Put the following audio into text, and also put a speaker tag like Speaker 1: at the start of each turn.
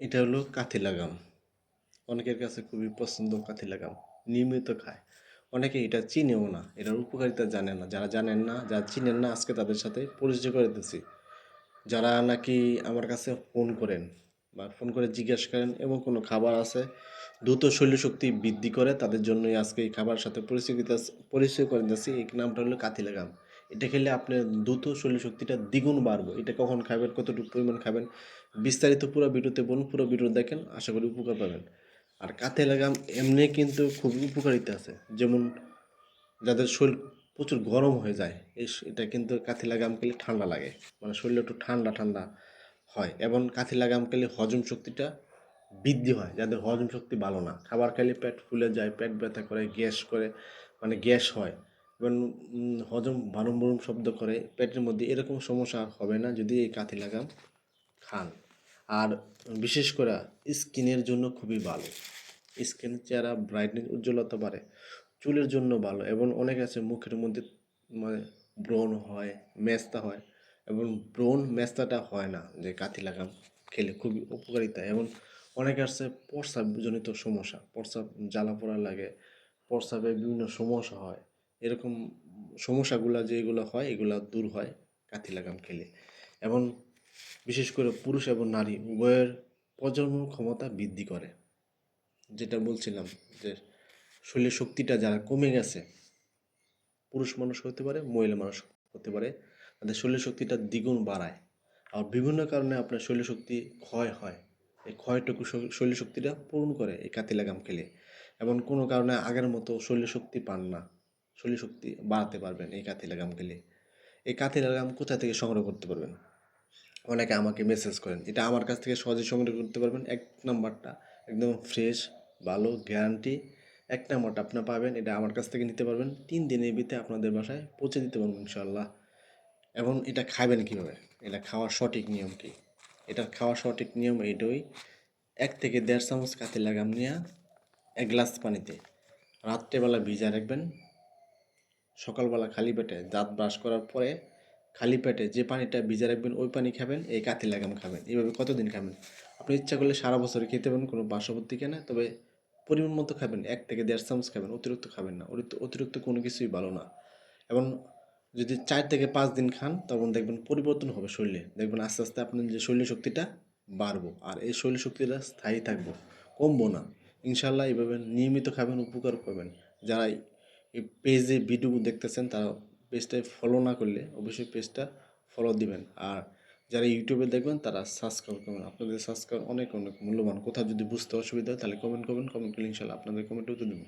Speaker 1: এটা হলো কাথি লাগাম। অনেকের কাছে খুবই পছন্দ কাথি লাগাম, নিয়মিত খায়। অনেকে এটা চিনেও না, এটার উপকারিতা জানে না। যারা জানেন না, যারা চিনেন না, আজকে তাদের সাথে পরিচয় করে দিচ্ছি যারা নাকি আমার কাছে ফোন করেন বা ফোন করে জিজ্ঞেস করেন এবং কোনো খাবার আছে, দ্রুত শরীর শক্তি বৃদ্ধি করে তাদের জন্যই আজকে এই খাবার সাথে পরিচয় পরিচয় করে দিচ্ছি এই নামটা হলো কাথি লাগাম। এটা খেলে আপনার দ্রুত শরীর শক্তিটা দ্বিগুণ বাড়বে। এটা কখন খাবেন, কতটুকু পরিমাণ খাবেন, বিস্তারিত পুরো ভিডিওতে বলুন, পুরো ভিডিও দেখেন, আশা করি উপকার পাবেন। আর কাতে লাগাম এমনি কিন্তু খুব উপকারিতা আছে। যেমন যাদের শরীর প্রচুর গরম হয়ে যায় এই এটা কিন্তু কাথি লাগাম খেলে ঠান্ডা লাগে। মানে শরীর একটু ঠান্ডা ঠান্ডা হয়। এবং কাথি লাগাম খেলে হজম শক্তিটা বৃদ্ধি হয়। যাদের হজম শক্তি ভালো না, খাবার খেলে পেট ফুলে যায়, পেট ব্যথা করে, গ্যাস করে মানে গ্যাস হয়। এবং হজম বারম বারম শব্দ করে, পেটের মধ্যে এরকম সমস্যা হবে না যদি এই কাথি লাগাম, খান। আর বিশেষ করে স্কিনের জন্য খুবই ভালো। স্কিনের চেহারা ব্রাইটনেস উজ্জ্বলতা বাড়ে, চুলের জন্য ভালো এবং অনেক আছে মুখের মধ্যে মানে ব্রণ হয়, মেস্তা হয় এবং ব্রণ মেস্তাটা হয় না যে কাথি লাগাম খেলে খুবই উপকারিতা এবং অনেক আছে প্রস্রাবজনিত সমস্যা, প্রস্রাব জ্বালা পোড়া লাগে, প্রস্রাবে বিভিন্ন সমস্যা হয়। এরকম সমস্যাগুলো যেগুলো হয়, এগুলো দূর হয় কাথি লাগাম খেলে। এবং বিশেষ করে পুরুষ এবং নারী উভয়ের প্রজন্ম ক্ষমতা বৃদ্ধি করে। যেটা বলছিলাম যে শরীরের শক্তিটা যারা কমে গেছে, পুরুষ মানুষ হতে পারে, মহিলা মানুষ হতে পারে, তাদের শরীরের শক্তিটা দ্বিগুণ বাড়ায়। আর বিভিন্ন কারণে আপনার শরীর শক্তি ক্ষয় হয়। এই ক্ষয়টুকু শরীর শক্তিটা পূরণ করে এই কাতি লাগাম খেলে। এবং কোনো কারণে আগের মতো শরীর শক্তি পান না। শরীর শক্তি বাড়াতে পারবেন এই কাতি লাগাম খেলে। এই কাতি লাগাম কোথা থেকে সংগ্রহ করতে পারবেন? অনেকে আমাকে মেসেজ করেন, এটা আমার কাছ থেকে সহজে সংগ্রহ করতে পারবেন। এক নাম্বারটা একদম ফ্রেশ ভালো গ্যারান্টি এক নাম্বারটা আপনার পাবেন, এটা আমার কাছ থেকে নিতে পারবেন। তিন দিনের ভিতরে আপনাদের বাসায় পৌঁছে দিতে পারবেন ইনশাল্লাহ এবং এটা খাবেন কীভাবে? এটা খাওয়ার সঠিক নিয়ম কি? এটা খাওয়ার সঠিক নিয়ম এইটাই, এক থেকে দেড় চামচ কাতে লাগাম নিয়ে এক গ্লাস পানিতে রাত্রেবেলা ভিজা রাখবেন। সকালবেলা খালি পেটে দাঁত ব্রাশ করার পরে খালি পেটে যে পানিটা ভিজে রাখবেন, ওই পানি খাবেন, এই কাতি লাগাম খাবেন। এইভাবে কতদিন খাবেন? আপনি ইচ্ছা করলে সারা বছর খেতে পারেন, কোনো পার্শ্ববর্তী কেনে, তবে পরিমাণ মতো খাবেন, এক থেকে দেড় চামচ খাবেন, অতিরিক্ত খাবেন না। অতিরিক্ত অতিরিক্ত কোনো কিছুই ভালো না। এবং যদি চার থেকে পাঁচ দিন খান, তখন দেখবেন পরিবর্তন হবে শরীরে। দেখবেন আস্তে আস্তে আপনার যে শরীর শক্তিটা বাড়বো, আর এই শরীর শক্তিটা স্থায়ী থাকব, কমবো না। ইনশাল্লাহ এইভাবে নিয়মিত খাবেন, উপকার পাবেন। যারা এই পেজে ভিডিও দেখতেছেন, তারা পেজটায় ফলো না করলে অবশ্যই পেজটা ফলো দিবেন। আর যারা ইউটিউবে দেখবেন, তারা সাবস্ক্রাইব করবেন। আপনাদের সাবস্ক্রাইব অনেক অনেক মূল্যবান। কোথাও যদি বুঝতে অসুবিধা হয়, তাহলে কমেন্ট করবেন। কমেন্ট করলে ইনশাল্লাহ আপনাদের কমেন্ট উত্তর দেবেন